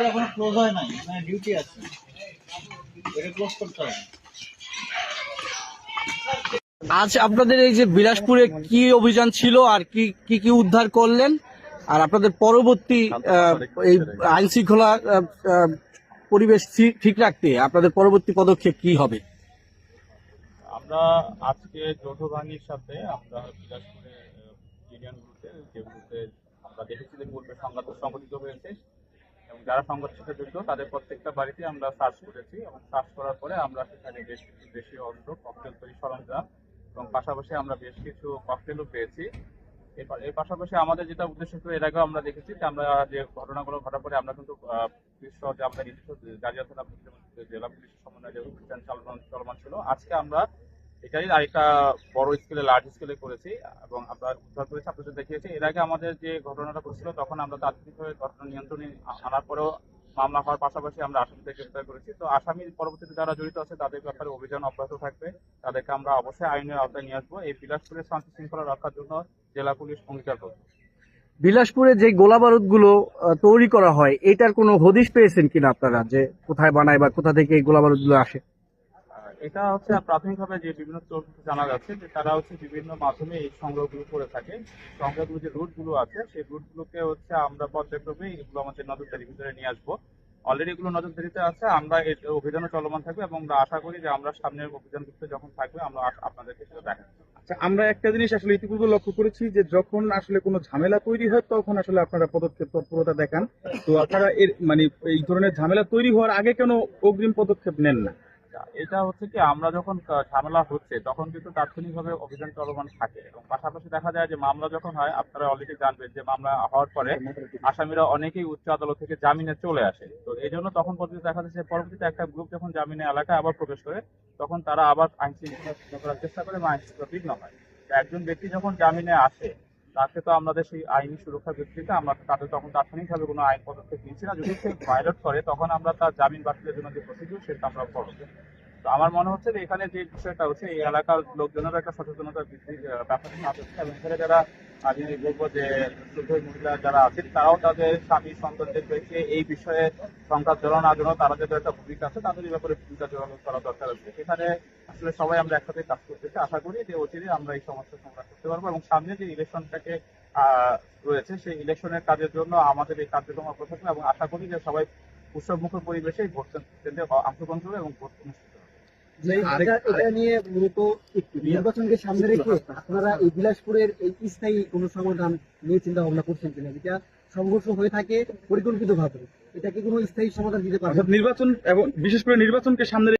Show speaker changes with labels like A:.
A: এখনও ক্লোজ হয় নাই মানে ডিউটি আছে। এটা ক্লোজ করতে হবে
B: আজ আপনাদের এই যে বিলাসপুরে কি অভিযান ছিল আর কি কি কি উদ্ধার করলেন? আর আপনাদের পরবর্তী আহ, এই আইন শৃঙ্খলা পরিবেশ ঠিক- রাখতে আপনাদের পরবর্তী পদক্ষেপ কি হবে?
C: আমরা আজকে যৌথ বাহিনীর সাথে আমরা বিলাসপুরে ইউনিয়নগুলোতে যেগুলোতে আমরা দেখেছি যে পূর্বে সংঘাত সংগঠিত হয়েছে। এবং যারা সাথে জড়িত তাদের প্রত্যেকটা বাড়িতে আমরা সার্চ করেছি এবং সার্চ করার পরে আমরা সেখানে বেশ কিছু দেশীয় অস্ত্র ককটেল তৈরি সরঞ্জাম এবং পাশাপাশি আমরা বেশ কিছু ককটেলও পেয়েছি। এর পাশাপাশি আমাদের যেটা উদ্দেশ্য ছিল, এর আগেও আমরা দেখেছি যে আমরা যে ঘটনাগুলো ঘটার পরে আমরা কিন্তু বিশ্ব যে আমাদের নিজস্ব জাতীয় জেলা পুলিশের সমন্বয়ে যে অভিযান চলমান ছিল, আজকে আমরা এটাই আরেকটা বড় স্কেলে লার্জ স্কেলে করেছি এবং আমরা উদ্ধার করেছি আপনাদের দেখিয়েছি। এর আগে আমাদের যে ঘটনাটা ঘটেছিল, তখন আমরা তাৎক্ষণিকভাবে ঘটনা নিয়ন্ত্রণে আনার পরেও মামলা হওয়ার পাশাপাশি আমরা আসামিদের গ্রেফতার করেছি। তো আসামির পরবর্তীতে যারা জড়িত আছে, তাদের ব্যাপারে অভিযান অব্যাহত থাকবে। তাদেরকে আমরা অবশ্যই আইনের আওতায় নিয়ে আসব। এই বিলাসপুরের শান্তি শৃঙ্খলা রক্ষার জন্য জেলা পুলিশ অঙ্গীকার করবে।
B: বিলাসপুরে যে গোলা বারুদগুলো তৈরি করা হয়, এটার কোনো হদিশ পেয়েছেন কিনা আপনারা? যে কোথায় বানায় বা কোথা থেকে এই গোলা বারুদগুলো আসে?
C: এটা হচ্ছে প্রাথমিকভাবে যে বিভিন্ন তথ্য জানা যাচ্ছে যে তারা হচ্ছে বিভিন্ন মাধ্যমে এই সংগ্রহগুলো করে থাকে। সংগ্রহগুলো যে রুটগুলো আছে, সেই রুটগুলোকে হচ্ছে আমরা পর্যায়ক্রমে এগুলো আমাদের নজরদারির ভিতরে নিয়ে আসব। অলরেডি এগুলো নজরদারিতে আছে, আমরা এর অভিযানও চলমান থাকবে এবং আমরা আশা করি যে আমরা সামনের অভিযানগুলোতে যখন থাকবে আমরা আপনাদেরকে সেটা দেখাবো।
D: আচ্ছা আমরা একটা জিনিস আসলে ইতিপূর্বে লক্ষ্য করেছি যে যখন আসলে কোনো ঝামেলা তৈরি হয়, তখন আসলে আপনারা পদক্ষেপ তৎপরতা দেখান। তো আপনারা এর মানে এই ধরনের ঝামেলা তৈরি হওয়ার আগে কেন অগ্রিম পদক্ষেপ নেন না?
C: এটা। এটা হচ্ছে কি, আমরা যখন ঝামেলা হচ্ছে, তখন কিন্তু তাৎক্ষণিকভাবে অভিযান চলমান থাকে এবং পাশাপাশি দেখা যায় যে মামলা যখন হয়, আপনারা অলরেডি জানবেন যে মামলা হওয়ার পরে আসামিরা অনেকেই উচ্চ আদালত থেকে জামিনে চলে আসে। তো এই জন্য তখন পর্যন্ত দেখা যাচ্ছে পরবর্তীতে একটা গ্রুপ যখন জামিনে এলাকায় আবার প্রবেশ করে, তখন তারা আবার আইন শৃঙ্খলা করার চেষ্টা করে বা আইন শৃঙ্খলা বিঘ্ন হয়। একজন ব্যক্তি যখন জামিনে আসে তাকে তো আমাদের সেই আইনি সুরক্ষা ভিত্তিতে আমরা তাদের তখন তাৎক্ষণিকভাবে কোনো আইন পদক্ষেপ নিয়েছি না। যদি সে ভায়োলেট করে, তখন আমরা তার জামিন বাতিলের জন্য যে প্রসিডিউর সেটা আমরা ফলো করি তো আমার মনে হচ্ছে যে এখানে যে বিষয়টা হচ্ছে, এই এলাকার লোকজনের একটা সচেতনতা বৃদ্ধির ব্যাপারটা কাজ এবং এখানে যারা আমি বলব যে শুদ্ধ মহিলা যারা আছেন, তারাও তাদের স্বামী সন্তানদেরকে এই বিষয়ে সংঘাত জড়ানোর জন্য তারা যাদের একটা ভূমিকা আছে, তাদের ব্যাপারে ভূমিকা জড়ানো করা দরকার আছে। এখানে আসলে সবাই আমরা একসাথে কাজ করতেছি। আশা করি যে অচিরে আমরা এই সমস্যার সমাধান করতে পারব এবং সামনে যে ইলেকশনটাকে রয়েছে, সেই ইলেকশনের কাজের জন্য আমাদের এই কার্যক্রম থাকবে এবং আশা করি যে সবাই উৎসবমুখর পরিবেশে ভোট কেন্দ্রে অংশগ্রহণ করবে এবং ভোট অনুষ্ঠিত
E: এটা এটা নিয়ে মূলত নির্বাচনকে সামনে রেখে আপনারা এই বিলাসপুরের এই স্থায়ী কোনো সমাধান নিয়ে চিন্তা ভাবনা করছেন কিনা যেটা সংঘর্ষ হয়ে থাকে পরিকল্পিত ভাবে এটা কোনো স্থায়ী সমাধান দিতে পারবে?
D: নির্বাচন এবং বিশেষ করে নির্বাচনকে সামনে